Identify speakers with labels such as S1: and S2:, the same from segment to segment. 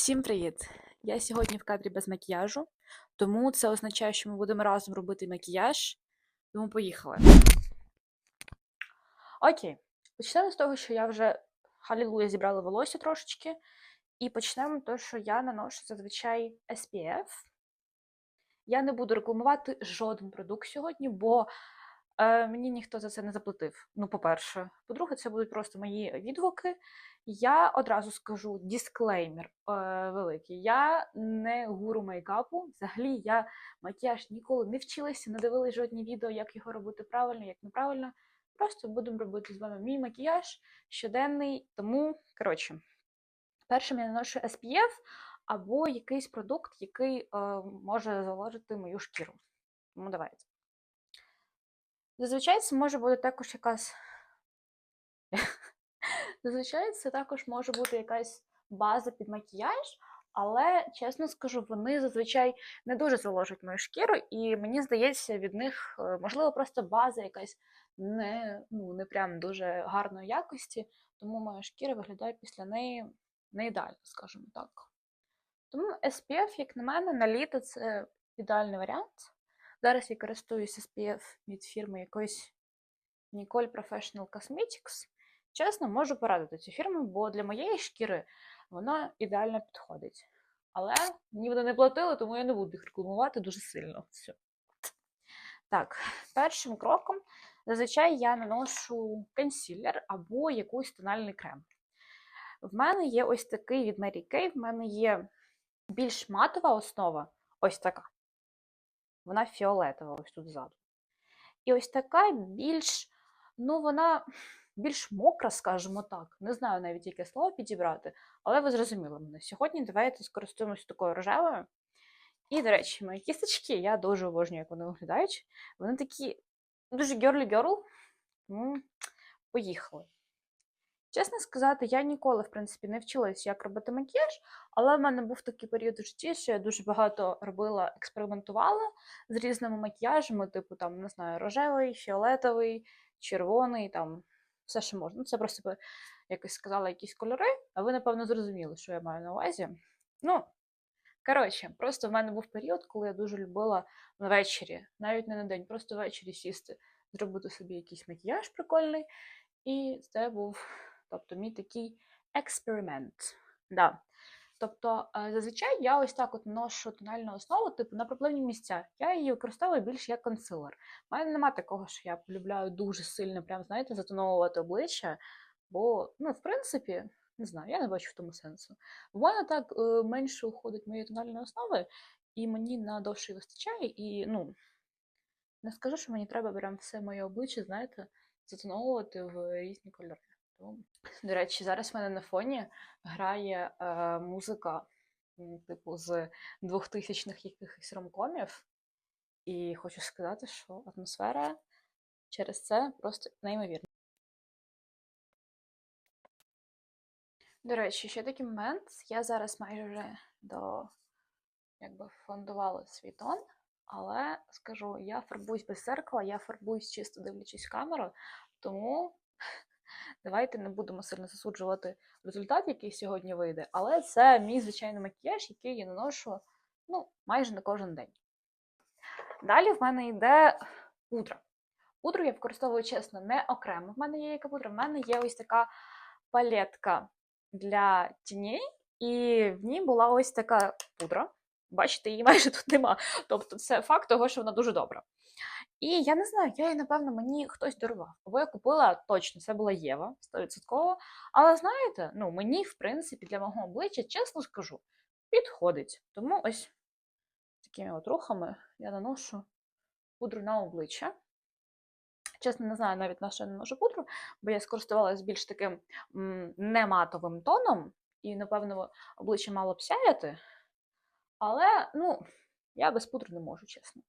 S1: Всім привіт! Я сьогодні в кадрі без макіяжу, тому це означає, що ми будемо разом робити макіяж. Тому поїхали. Окей, почнемо з того, що я вже халілуя зібрала волосся трошечки. І почнемо з того, що я наношу зазвичай SPF. Я не буду рекламувати жоден продукт сьогодні, бо мені ніхто за це не заплатив. Ну, по-перше. По-друге, це будуть просто мої відгуки. Я одразу скажу дисклеймер е, великий. Я не гуру мейкапу. Взагалі, я макіяж ніколи не вчилася, не дивилась жодні відео, як його робити правильно, як неправильно. Просто будемо робити з вами мій макіяж щоденний. Тому, коротше, першим я наношу SPF або якийсь продукт, який е, може заложити мою шкіру. Тому давайте. Зазвичай це може бути також якась. Зазвичай це також може бути якась база під макіяж, але, чесно скажу, вони зазвичай не дуже заложать мою шкіру, і мені здається, від них, е, можливо, просто база якась не, ну, не прям дуже гарної якості, тому моя шкіра виглядає після неї не ідеально, скажімо так. Тому SPF, як на мене, на літо це ідеальний варіант. Зараз я користуюся SPF від фірми якоїсь Nicole Professional Cosmetics. Чесно, можу порадити цю фірму, бо для моєї шкіри вона ідеально підходить. Але мені вони не платили, тому я не буду їх рекламувати дуже сильно. Все. Так, першим кроком зазвичай я наношу консилер або якийсь тональний крем. В мене є ось такий від Mary Kay, в мене є більш матова основа, ось така. Вона фіолетова, ось тут ззаду. І ось така більш, ну, вона більш мокра, скажімо так. Не знаю навіть, яке слово підібрати, але ви зрозуміли мене. Сьогодні давайте скористуємося такою рожевою. І, до речі, мої кісточки, я дуже обожнюю, як вони виглядають. Вони такі дуже герлі-герл. Поїхали. Чесно сказати, я ніколи, в принципі, не вчилась, як робити макіяж, але в мене був такий період у житті, що я дуже багато робила, експериментувала з різними макіяжами, типу там, не знаю, рожевий, фіолетовий, червоний, там все, що можна. Ну, Це просто якось сказала якісь кольори, а ви, напевно, зрозуміли, що я маю на увазі. Ну, коротше, просто в мене був період, коли я дуже любила ввечері, навіть не на день, просто ввечері сісти, зробити собі якийсь макіяж прикольний. І це був, тобто, мій такий експеримент. Да. Тобто, е, зазвичай я ось так от ношу тональну основу, типу на проблемні місця. Я її використовую більш як консилер. У мене немає такого, що я полюбляю дуже сильно, прям, знаєте, затоновувати обличчя. Бо, ну, в принципі, не знаю, я не бачу в тому сенсу. В мене так е, менше уходить моєї тональної основи, і мені на довше вистачає. І, ну, не скажу, що мені треба прям все моє обличчя, знаєте, затоновувати в різні кольори. До речі, зараз в мене на фоні грає е, музика, типу, з 2000-х якихось ромкомів. І хочу сказати, що атмосфера через це просто неймовірна. До речі, ще такий момент. Я зараз майже вже до якби фондувала свій тон, але скажу, я фарбуюсь без зеркала, я фарбуюсь чисто дивлячись в камеру, тому давайте не будемо сильно засуджувати результат, який сьогодні вийде, але це мій звичайний макіяж, який я наношу ну, майже на кожен день. Далі в мене йде пудра. Пудру я використовую чесно не окремо. В мене є яка пудра, в мене є ось така палетка для тіней, і в ній була ось така пудра. Бачите, її майже тут нема. Тобто, це факт того, що вона дуже добра. І я не знаю, я її, напевно, мені хтось дарував. Або я купила точно, це була Єва 100%. Але знаєте, ну, мені, в принципі, для мого обличчя, чесно скажу, підходить. Тому ось такими от рухами я наношу пудру на обличчя. Чесно, не знаю навіть на що я наношу пудру, бо я скористувалася більш таким нематовим тоном, і, напевно, обличчя мало б сяяти. Але, ну, я без пудри не можу, чесно.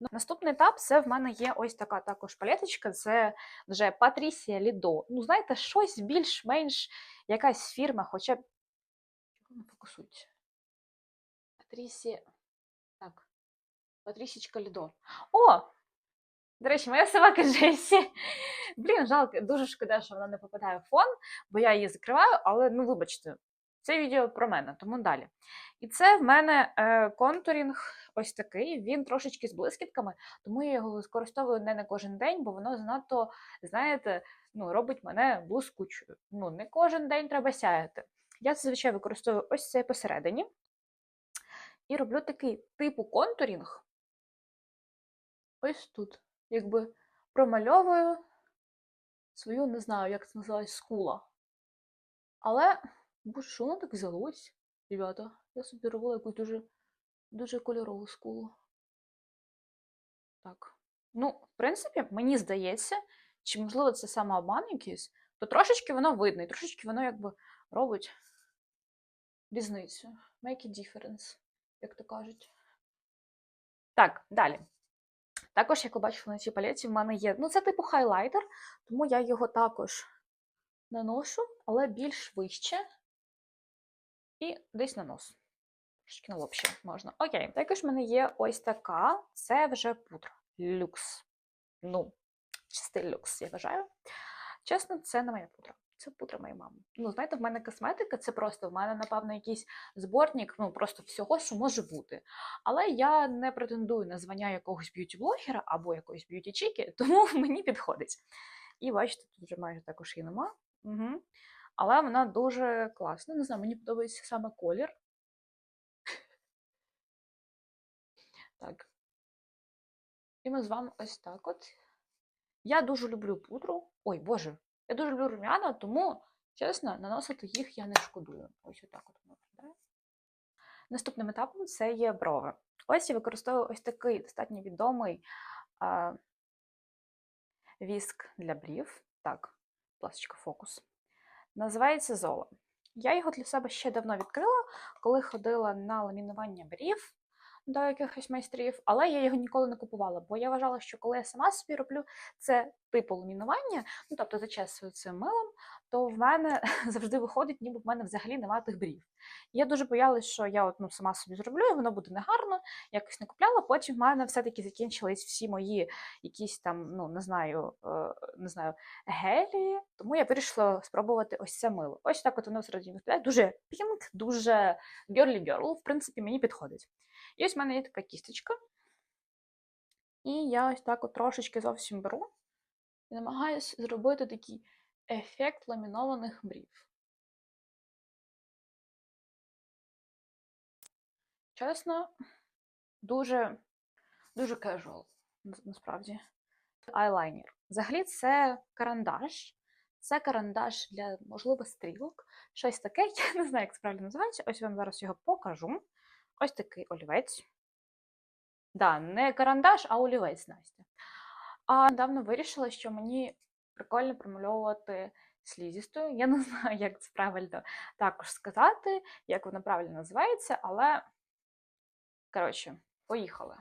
S1: Наступний етап це в мене є ось така також палеточка, це вже Патрісія Лідо. Ну, знаєте, щось більш-менш якась фірма, хоча б. Не фокусується? Патрісія. Так. Патрісічка Лідо. О! До речі, моя собака Джесі. Блін, жалко, дуже шкода, що вона не попадає в фон, бо я її закриваю, але ну, вибачте, це відео про мене, тому далі. І це в мене е, контурінг ось такий, він трошечки з блискітками, тому я його використовую не на кожен день, бо воно занадто, знаєте, ну, робить мене блискучою. Ну, не кожен день треба сяяти. Я зазвичай використовую ось цей посередині. І роблю такий типу контурінг. Ось тут. Якби промальовую свою, не знаю, як це називається, скула. Але, боже, що воно так взялось, ребята? Я собі робила якусь дуже, дуже кольорову скулу. Так. Ну, в принципі, мені здається, чи можливо це самообман якийсь, то трошечки воно видно, і трошечки воно якби робить різницю. Make a difference, як то кажуть. Так, далі. Також, як ви бачите на цій палеті, в мене є. Ну, це типу хайлайтер, тому я його також наношу, але більш вище. І десь на нос. Трошки на лоб можна. Окей. Також в мене є ось така. Це вже пудра. Люкс. Ну, чистий люкс, я вважаю. Чесно, це не моя пудра. Це пудра моєї мами. Ну, знаєте, в мене косметика, це просто в мене, напевно, якийсь зборник, ну просто всього, що може бути. Але я не претендую на звання якогось б'юті-блогера або якоїсь б'юті-чіки, тому мені підходить. І бачите, тут вже майже також її нема. Угу. Але вона дуже класна. Не знаю, мені подобається саме колір. Так. І ми з вами ось так от. Я дуже люблю пудру. Ой, Боже, я дуже люблю рум'яна, тому, чесно, наносити їх я не шкодую. Ось отак от воно виглядає. Наступним етапом це є брови. Ось я використовую ось такий достатньо відомий а, віск для брів. Так, пласочка фокус. Називається Зола. Я його для себе ще давно відкрила, коли ходила на ламінування брів до якихось майстрів, але я його ніколи не купувала, бо я вважала, що коли я сама собі роблю це типу ламінування, ну тобто зачесую цим милом, то в мене завжди виходить, ніби в мене взагалі нема тих брів. Я дуже боялась, що я от, ну, сама собі зроблю, і воно буде негарно, якось не купляла. Потім в мене все-таки закінчились всі мої якісь там, ну не знаю, е, не знаю, гелі, тому я вирішила спробувати ось це мило. Ось так от воно всередині виглядає. Дуже пінк, дуже girly girl, в принципі, мені підходить. І ось в мене є така кісточка. І я ось так от трошечки зовсім беру і намагаюся зробити такий ефект ламінованих брів. Чесно, дуже дуже casual, насправді. Айлайнер. Взагалі, це карандаш. Це карандаш для, можливо, стрілок. Щось таке, я не знаю, як це правильно називається. Ось я вам зараз його покажу. Ось такий олівець. Да, не карандаш, а олівець, Настя. А недавно вирішила, що мені прикольно промальовувати слізістою. Я не знаю, як це правильно також сказати, як воно правильно називається, але, коротше, поїхали.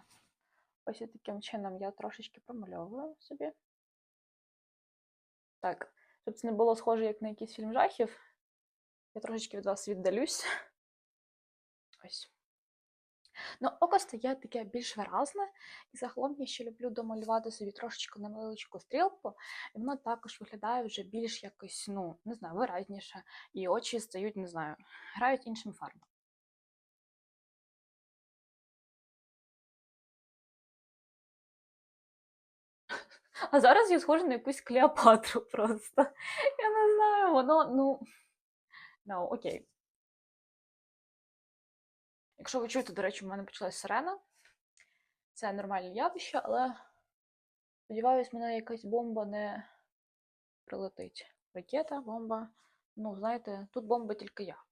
S1: Ось таким чином я трошечки промальовую собі. Так, щоб це не було схоже, як на якийсь фільм жахів, я трошечки від вас віддалюсь. Ось. Ну, око стає таке більш виразне, і загалом я ще люблю домалювати собі трошечки невеличку стрілку, і воно також виглядає вже більш якось, ну, не знаю, виразніше, і очі стають, не знаю, грають іншим фарбом. А зараз я схожа на якусь Клеопатру просто. Я не знаю, воно, ну. Ну, окей. Якщо ви чуєте, до речі, в мене почалась сирена. Це нормальне явище, але сподіваюсь, мене якась бомба не прилетить. Ракета, бомба. Ну, знаєте, тут бомба тільки я.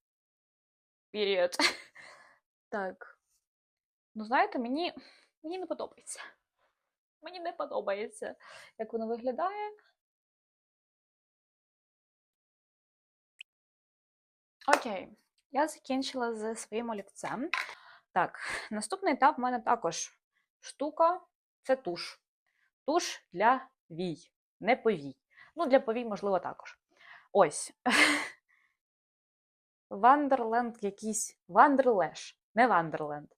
S1: Період. Так. Ну, знаєте, мені, мені не подобається. Мені не подобається, як воно виглядає. Окей. Я закінчила з своїм олівцем. Так, наступний етап в мене також штука це туш. Туш для вій, не повій. Ну, для повій, можливо, також. Ось. Вандерленд якийсь. Вандерлеш, не Вандерленд.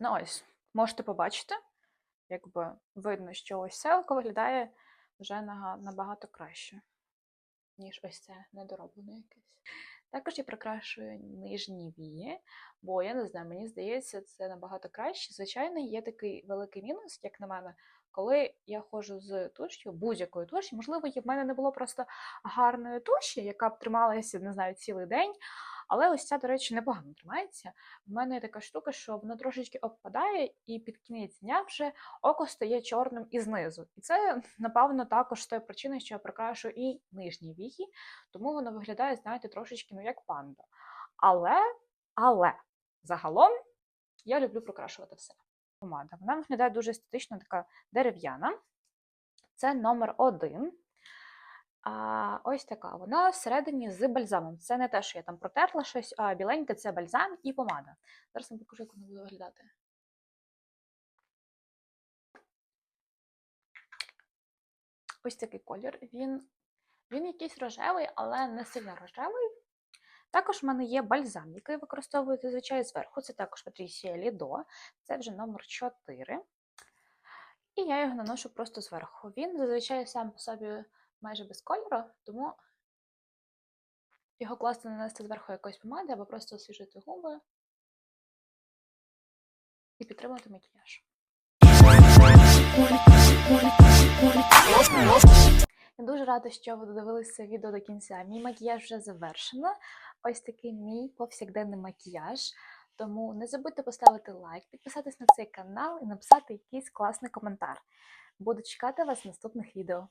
S1: Ну, ось, можете побачити, якби видно, що ось селко виглядає вже набагато краще. Ніж ось це недороблене якесь. Також я прикрашую нижні вії, бо я не знаю, мені здається, це набагато краще. Звичайно, є такий великий мінус, як на мене, коли я ходжу з туш'ю, будь-якою туш'ю, можливо, в мене не було просто гарної туші, яка б трималася, не знаю, цілий день. Але ось ця, до речі, непогано тримається. В мене є така штука, що воно трошечки обпадає, і під кінець дня вже око стає чорним і знизу. І це, напевно, також з тої причини, що я прикрашую і нижні вії, тому воно виглядає, знаєте, трошечки ну, як панда. Але, але загалом я люблю прикрашувати все. Помада. Вона виглядає дуже естетично, така дерев'яна. Це номер один. А, ось така. Вона всередині з бальзамом. Це не те, що я там протерла щось, а біленьке це бальзам і помада. Зараз вам покажу, як вона буде виглядати. Ось такий колір. Він, він якийсь рожевий, але не сильно рожевий. Також в мене є бальзам, який використовую зазвичай зверху. Це також Patricia Lido. Це вже номер 4. І я його наношу просто зверху. Він зазвичай сам по собі майже без кольору, тому його класно нанести зверху якоїсь помади або просто освіжити губи і підтримати макіяж. Я дуже рада, що ви додивилися відео до кінця. Мій макіяж вже завершено. Ось такий мій повсякденний макіяж. Тому не забудьте поставити лайк, підписатись на цей канал і написати якийсь класний коментар. Буду чекати вас в наступних відео.